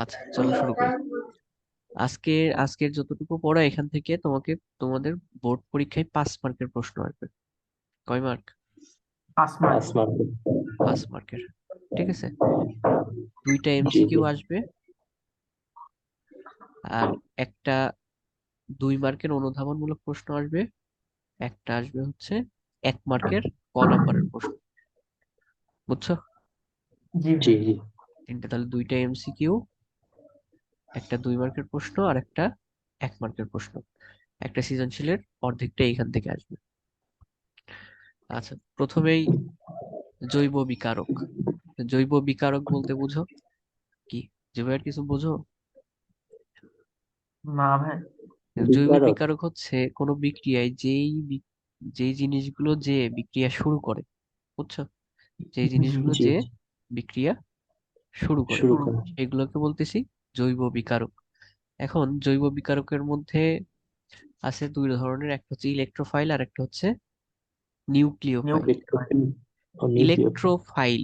আচ্ছা চলো শুরু করি। আজকে আজকের যতটুকু পড়া এখান থেকে তোমাকে তোমাদের বোর্ড পরীক্ষায় পাঁচ মার্কের প্রশ্ন আসবে। কয় মার্ক? পাঁচ মার্ক। পাঁচ মার্ক। পাঁচ মার্কের ঠিক আছে? দুইটা এমসিকিউ আসবে। আর একটা দুই মার্কের অনুধাবনমূলক প্রশ্ন আসবে। একটা আসবে হচ্ছে এক মার্কের ক নম্বরের প্রশ্ন। বুঝছ? জি। জি জি। তিনটা তাহলে দুইটা এমসিকিউ। একটা দুই মার্কের প্রশ্ন আর একটা এক মার্কের প্রশ্ন। একটা সৃজনশীলের অর্ধেকটা এইখান থেকে আসবে। আচ্ছা প্রথমেই জৈব বিকারক। জৈব বিকারক বলতে বুঝো? কি? জৈব আর কিছু বুঝো? না ভাই। জৈব বিকারক? হচ্ছে কোনো বিক্রিয়ায় যেই যেই জিনিসগুলো যে বিক্রিয়া শুরু করে বুঝছ? যেই জিনিসগুলো যে বিক্রিয়া শুরু করে। শুরু এগুলোকে বলতেছি জৈব বিকারক। এখন জৈব বিকারকের মধ্যে আছে দুই ধরনের একটা হচ্ছে ইলেকট্রোফাইল আর একটা হচ্ছে নিউক্লিওফাইল ইলেকট্রোফাইল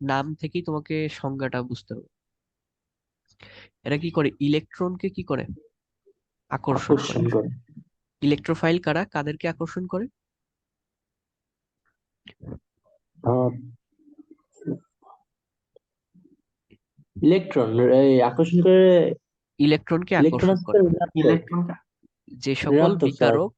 নাম থেকেই তোমাকে সংজ্ঞাটা বুঝতে হবে। এরা কি করে? ইলেকট্রনকে কি করে? আকর্ষণ করে। আকর্ষণ করে। ইলেকট্রোফাইল কারা? কাদেরকে আকর্ষণ করে? ইলেকট্রন এই আকর্ষণ করে ইলেকট্রনকে ইলেকট্রন আকর্ষণ করে? ইলেকট্রনকে যে সকল ঋণাত্মক বিকারক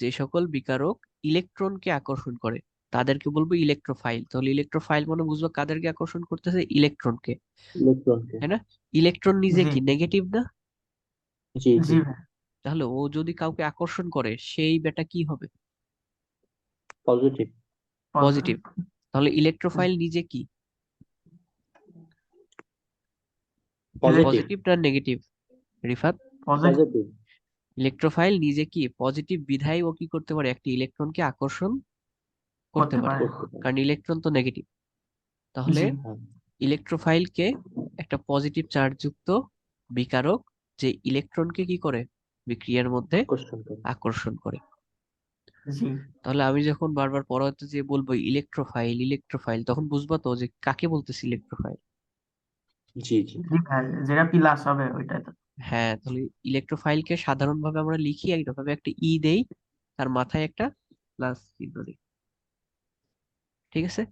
যে সকল বিকারক ইলেকট্রনকে আকর্ষণ করে তাদেরকে বলব ইলেকট্রোফাইল। তাহলে ইলেকট্রোফাইল মানে বুঝব কাদেরকে আকর্ষণ করতেছে? ইলেকট্রনকে ইলেকট্রনকে ইলেকট্রন নিজে কি নেগেটিভ না? জি জি। তাহলে ও যদি কাউকে আকর্ষণ করে সেই বেটা কি হবে? পজিটিভ। পজিটিভ। তাহলে ইলেকট্রোফাইল নিজে কি? পজিটিভ না নেগেটিভ রিফাত? পজিটিভ ইলেকট্রোফাইল নিজে কি পজিটিভ বিধায় ও কি করতে পারে? একটি ইলেকট্রনকে আকর্ষণ করতে পারে। কারণ ইলেকট্রন তো নেগেটিভ তাহলে। ইলেকট্রোফাইলকে একটা পজিটিভ চার্জ যুক্ত বিকারক যে ইলেকট্রনকে কি করে? বিক্রিয়ার মধ্যে আকর্ষণ করে। তাহলে আমি যখন বারবার পড়াতে যে বলব ইলেকট্রোফাইল ইলেকট্রোফাইল তখন বুঝবা তো যে কাকে বলতেছি ইলেকট্রোফাইল জি জি। জি যেটা প্লাস হবে ওইটাই তো। হ্যাঁ তাহলে ইলেকট্রোফাইলকে সাধারণভাবে আমরা লিখি এইভাবে একটা ই দেই তার মাথায় একটা প্লাস চিহ্ন দিই। ঠিক আছে?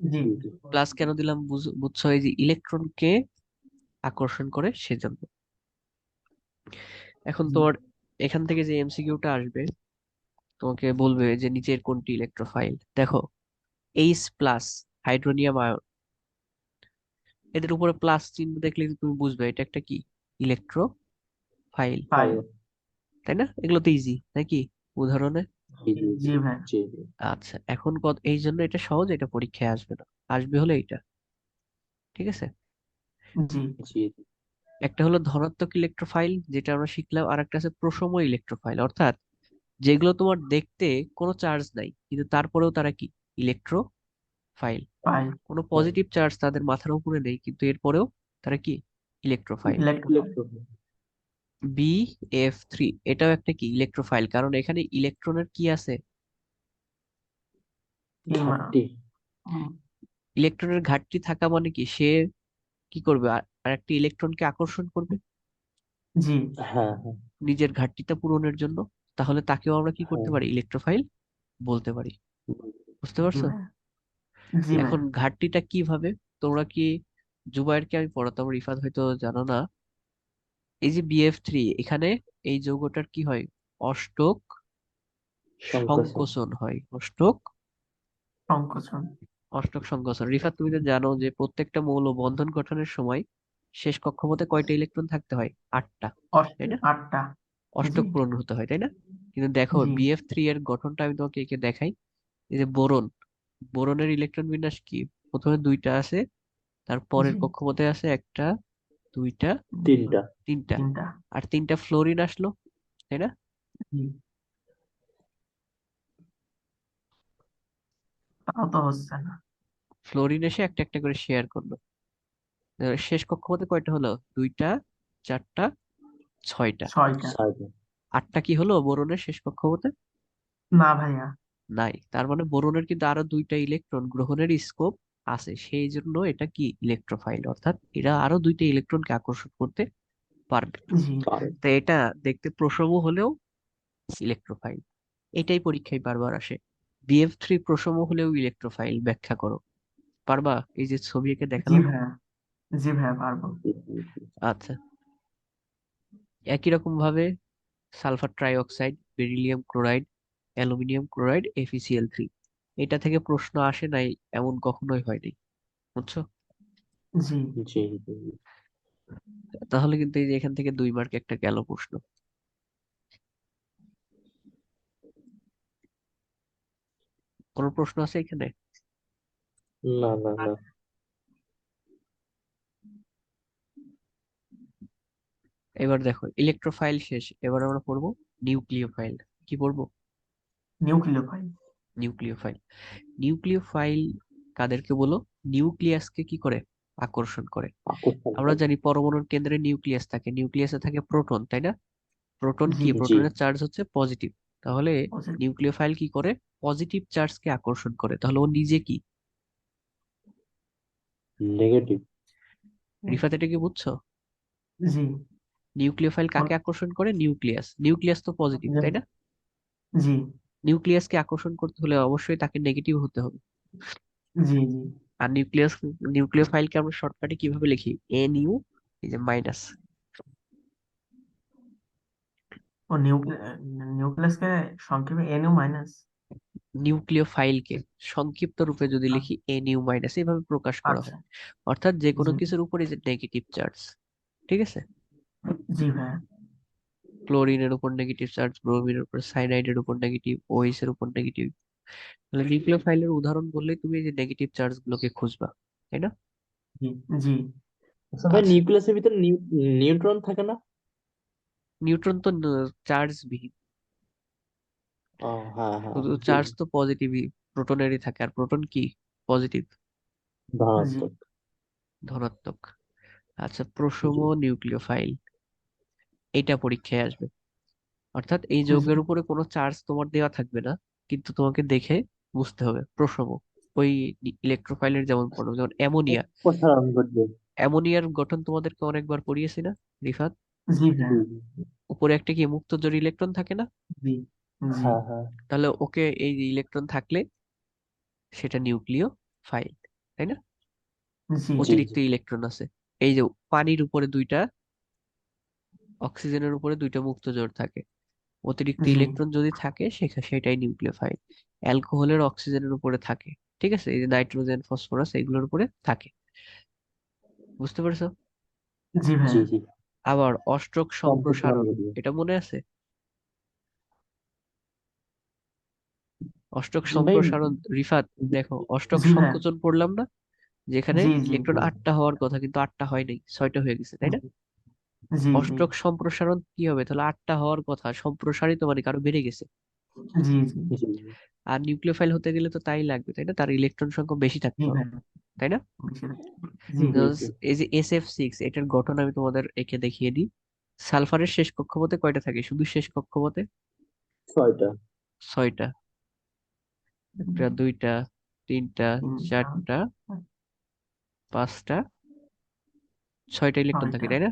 জি প্লাস কেন দিলাম বুঝ- বুঝছ? এই যে ইলেকট্রনকে আকর্ষণ করে সেজন্য। এখন তোমার এখান থেকে যে এমসিকিউটা আসবে তোমাকে বলবে যে নিচের কোনটি ইলেকট্রোফাইল দেখো এইচ প্লাস হাইড্রোনিয়াম আয়ন এদের উপরে প্লাস চিহ্ন দেখলে তুমি বুঝবে এটা একটা কি? ইলেকট্রো ফাইল তাই না? এগুলো তো ইজি নাকি উদাহরণে? জি জি জি ভাই। জি জি। আচ্ছা এখন কত? এই জন্য এটা সহজ এটা পরীক্ষায় আসবে না। আসবে হলে এইটা। ঠিক আছে? জি। জি একটা হলো ধনাত্মক ইলেকট্রোফাইল যেটা আমরা শিখলাম আর একটা আছে প্রশম ইলেকট্রোফাইল অর্থাৎ যেগুলো তোমার দেখতে কোনো চার্জ নাই কিন্তু তারপরেও তারা কি? ইলেকট্রোফাইল ফাইল কোনো পজিটিভ চার্জ তাদের মাথার উপরে নেই কিন্তু এরপরেও তারা কি? ইলেকট্রোফাইল বি এফ থ্রি এটাও একটা কি? ইলেকট্রোফাইল কারণ এখানে ইলেকট্রনের কি আছে? ইলেকট্রনের ঘাটতি। থাকা মানে কি? সে কি করবে? আর একটা ইলেকট্রনকে আকর্ষণ করবে? জি। হ্যাঁ হ্যাঁ। নিজের ঘাটতিটা পূরণের জন্য। তাহলে তাকেও আমরা কি করতে হ্যাঁ। পারি? ইলেকট্রোফাইল বলতে পারি। বুঝতে পারছ? ভাই এখন ঘাটতিটা কীভাবে তোমরা কি জুবায়েরকে আমি পড়াতাম রিফাত হয়তো জানো না। এই যে বিএফ থ্রি এখানে এই যৌগটার কি হয়? অষ্টক সংকোচন। হয়। অষ্টক সংকোচন। অষ্টক সংকোচন। রিফাত তুমি তো জানো যে প্রত্যেকটা মৌল বন্ধন গঠনের সময় শেষ কক্ষপথে কয়টা ইলেকট্রন থাকতে হয়? আটটা তাই না? আটটা। অষ্টক পূরণ হতে হয় তাই না? কিন্তু দেখো। বিএফ থ্রি এর গঠনটা আমি তোমাকে এঁকে দেখাই। এই যে বোরন বোরনের ইলেকট্রন বিন্যাস কি? প্রথমে দুইটা আছে তার পরের কক্ষপথে আছে একটা দুইটা তিনটা। তিনটা। আর তিনটা ফ্লোরিন আসলো তাই না? জি তাও তো হচ্ছে না। ফ্লোরিন এসে একটা একটা করে শেয়ার করল। শেষ কক্ষপথে কয়টা হলো? দুইটা চারটা ছয়টা। ছয়টা। ছয়টা। আটটা কি হলো বোরনের শেষ কক্ষপথে? না ভাইয়া। নাই। তার মানে বোরনের কিন্তু আরও দুইটা ইলেকট্রন গ্রহণের স্কোপ আছে। সেই জন্য এটা কি ইলেকট্রোফাইল অর্থাৎ এরা আরও দুইটা ইলেকট্রনকে আকর্ষণ করতে পারবে। তো এটা দেখতে প্রসম হলেও ইলেকট্রোফাইল এটাই পরীক্ষায় বারবার আসে। বিএফ থ্রি প্রসম হলেও ইলেকট্রোফাইল ব্যাখ্যা করো। পারবা? এই যে ছবি এঁকে জি দেখালাম। জি ভাইয়া পারব। আচ্ছা। একই রকম ভাবে sulphur trioxide beryllium chloride aluminium chloride F E C L three এটা থেকে প্রশ্ন আসে নাই এমন কখনোই হয়নি। বুঝছ? জি। জি জি। তাহলে কিন্তু এই যে এখান থেকে দুই মার্ক একটা গেল প্রশ্ন। কোনো প্রশ্ন আছে এখানে? না না না। এবার দেখো ইলেকট্রোফাইল শেষ এবার আমরা পড়ব নিউক্লিওফাইল কি পড়ব? নিউক্লিওফাইল নিউক্লিওফাইল নিউক্লিওফাইল কাদেরকে বলো? নিউক্লিয়াসকে কি করে? আকর্ষণ করে। আমরা জানি পরমাণুর কেন্দ্রে নিউক্লিয়াস থাকে। নিউক্লিয়াসে থাকে প্রোটন তাই না? প্রোটন কি। প্রোটনের চার্জ হচ্ছে পজিটিভ তাহলে. নিউক্লিওফাইল কি করে? পজিটিভ চার্জকে আকর্ষণ করে। তাহলে ও নিজে কি? নেগেটিভ রিফাত এটা কি বুঝছ? জি। নিউক্লিওফাইল কাকে আকর্ষণ করে? নিউক্লিয়াস নিউক্লিয়াস তো পজিটিভ তাই না? জি। নিউক্লিয়াসকে আকর্ষণ করতে হলে অবশ্যই তাকে নেগেটিভ হতে হবে। জি জি। আর নিউক্লিয়াস নিউক্লিওফাইলকে আমরা শর্টকাটে কীভাবে লিখি? এ নিউ এই যে মাইনাস ও নিউক্লিয়াসকে সংক্ষেপে এনইউ মাইনাস নিউক্লিওফাইলকে সংক্ষিপ্ত রূপে যদি লিখি এ নিউ মাইনাস এভাবে প্রকাশ করা আচ্ছা। হয়। অর্থাৎ যে কোনো। কিছুর উপরে যে নেগেটিভ চার্জ ঠিক আছে? জি ভাইয়া। ক্লোরিনের উপর নেগেটিভ চার্জ ব্রোমিনের উপর সাইনাইডের উপর নেগেটিভ ওএইচ এর উপর নেগেটিভ তাহলে নিউক্লিওফাইলের উদাহরণ বললেই তুমি এই যে নেগেটিভ চার্জ গুলোকে খুঁজবা তাই না? জি আচ্ছা ভাই আচ্ছা। নিউক্লিয়াসের ভিতরে নিউট্রন থাকে না? নিউট্রন তো চার্জ বিহীন ও হ্যাঁ হ্যাঁ। চার্জ তো পজিটিভই প্রোটনেরই থাকে। আর প্রোটন কি? পজিটিভ ধনাত্মক। ধনাত্মক। আচ্ছা প্রসম নিউক্লিওফাইল এটা পরীক্ষায় আসবে। অর্থাৎ এই যৌগের উপরে কোনো চার্জ তোমার দেওয়া থাকবে না কিন্তু তোমাকে দেখে বুঝতে হবে। প্রসম ওই ইলেকট্রোফাইলের যেমন পড়ো যেমন অ্যামোনিয়া অ্যামোনিয়ার গঠন তোমাদেরকে অনেকবার পড়িয়েছি না রিফাত? জি উপরে একটা কি মুক্ত জোড় ইলেকট্রন থাকে না? হ্যাঁ হ্যাঁ। তাহলে ওকে এই ইলেকট্রন থাকলে সেটা নিউক্লিও ফাইল তাই না? অতিরিক্ত ইলেকট্রন আছে। এই যে পানির উপরে দুইটা অক্সিজেনের উপরে দুইটা মুক্ত জোড় থাকে। অতিরিক্ত ইলেকট্রন যদি থাকে সেটাই নিউক্লিওফাইল অ্যালকোহলের অক্সিজেনের উপরে থাকে ঠিক আছে? এই যে নাইট্রোজেন ফসফরাস এগুলোর উপরে থাকে। বুঝতে পারছ? জি জি জি। আবার অষ্টক সম্প্রসারণ এটা মনে আছে? অষ্টক সম্প্রসারণ রিফাত দেখো অষ্টক সংকোচন পড়লাম না? যেখানে ইলেকট্রন আটটা হওয়ার কথা কিন্তু আটটা হয় নাই ছয়টা হয়ে গেছে তাই না? জি জি অষ্টক সম্প্রসারণ কি হবে? তাহলে আটটা হওয়ার কথা সম্প্রসারিত মানে কারও বেড়ে গেছে। জি জি। জি আর নিউক্লিওফাইল হতে গেলে তো তাই লাগবে তাই না? তার ইলেকট্রন সংখ্যা বেশি থাকতে জি হবে তাই না? জি জি, জি। এই যে এস এফ সিক্স এটার গঠন আমি তোমাদের একে দেখিয়ে দিই। সালফারের শেষ কক্ষপথে কয়টা থাকে? শুধু শেষ কক্ষপথে? ছয়টা। ছয়টা। একটা দুইটা তিনটা তিনটা, চারটা পাঁচটা ছয়টা ইলেকট্রন থাকে ছয়টা। তাই না?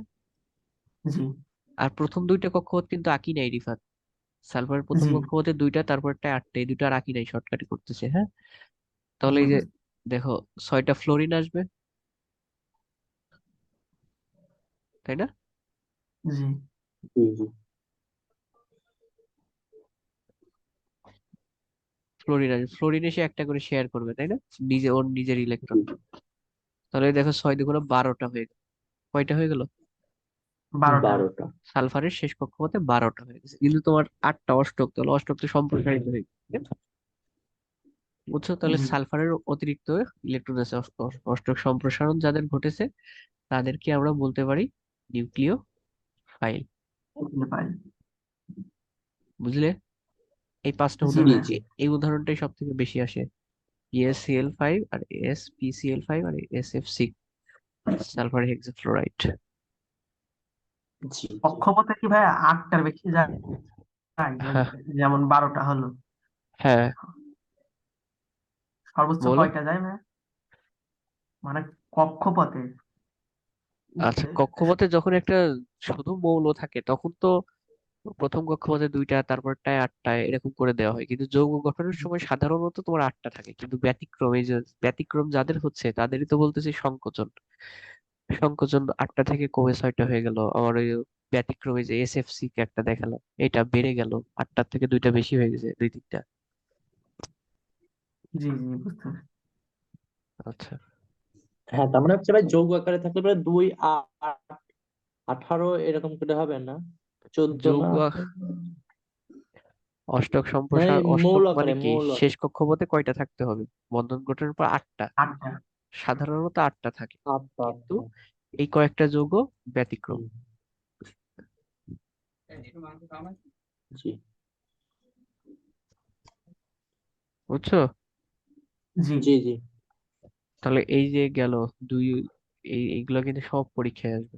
আর প্রথম দুইটা কক্ষপথ কিন্তু আঁকি নাই রিফাত। সালফারের প্রথম। কক্ষপথে দুইটা তারপরটা আটটা এই দুইটা আর আঁকি নাই শর্টকাটে করতেছে হ্যাঁ? তাহলে এই যে দেখো ছয়টা ফ্লোরিন আসবে। তাই না? জি। জি জি। ফ্লোরিন আসবে। ফ্লোরিন এসে একটা করে শেয়ার করবে তাই না? নিজে ওর নিজের ইলেকট্রন তাহলে দেখো ছয় দুগুণ বারোটা হয়ে গেল। কয়টা হয়ে গেল? বারোটা। সালফারের শেষ কক্ষপথে বারোটা হয়ে গেছে। কিন্তু তোমার আটটা অষ্টক তাহলে অষ্টক তো সম্প্রসারিত হয়ে গেছে। বুঝছ? তাহলে সালফারের অতিরিক্ত ইলেকট্রন আছে অষ্ট- অষ্ট- অষ্টক সম্প্রসারণ যাদের ঘটেছে তাদেরকে আমরা বলতে পারি নিউক্লিও ফাইল। বুঝলে? এই পাঁচটা উদাহরণ। এই উদাহরণটাই সব থেকে বেশি আসে। এসিএল ফাইভ আর S P C L five আর S F six sulphur hexafluoride জি। কক্ষপথে কি ভাই আটটার বেশি যায়? যায়? হ্যাঁ। যেমন বারোটা হলো। হ্যাঁ। সর্বোচ্চ বলো। কয়টা যায় ভাই মানে কক্ষপথে। আচ্ছা কক্ষপথে যখন একটা শুধু মৌল থাকে তখন তো প্রথম কক্ষপথে দুইটা তারপরটায় আটটা এরকম করে দেওয়া হয়। কিন্তু যৌগ গঠনের সময় সাধারণত তোমার আটটা থাকে। কিন্তু ব্যতিক্রম এই যে ব্যতিক্রম যাদের হচ্ছে তাদেরই তো বলতেছি সংকোচন। সংকোচন আটটা থেকে কমে ছয়টা হয়ে গেল। আবার ওই ব্যতিক্রম যে এসএফসি কে একটা দেখালাম এটা বেড়ে গেল। আটটার থেকে দুইটা বেশি হয়ে গেছে দুই তিনটা। জি জি বুঝতে আচ্ছা। হ্যাঁ তার মানে হচ্ছে ভাই যৌগ আকারে থাকলে পরে দুই আট আঠারো এরকম করে হবে না? চোদ্দ যৌগ না? অষ্টক মানে সম্প্রসারণ অষ্টক মানে কি? শেষ কক্ষপথে কয়টা থাকতে হবে? বন্ধন গঠনের পর আটটা। আটটা। সাধারণত আটটা থাকে। আটটা কিন্তু এই কয়েকটা যৌগ ব্যতিক্রম। বুঝছ? জি জি জি। তাহলে এই যে গেল দুই এই এইগুলো কিন্তু সব পরীক্ষায় আসবে।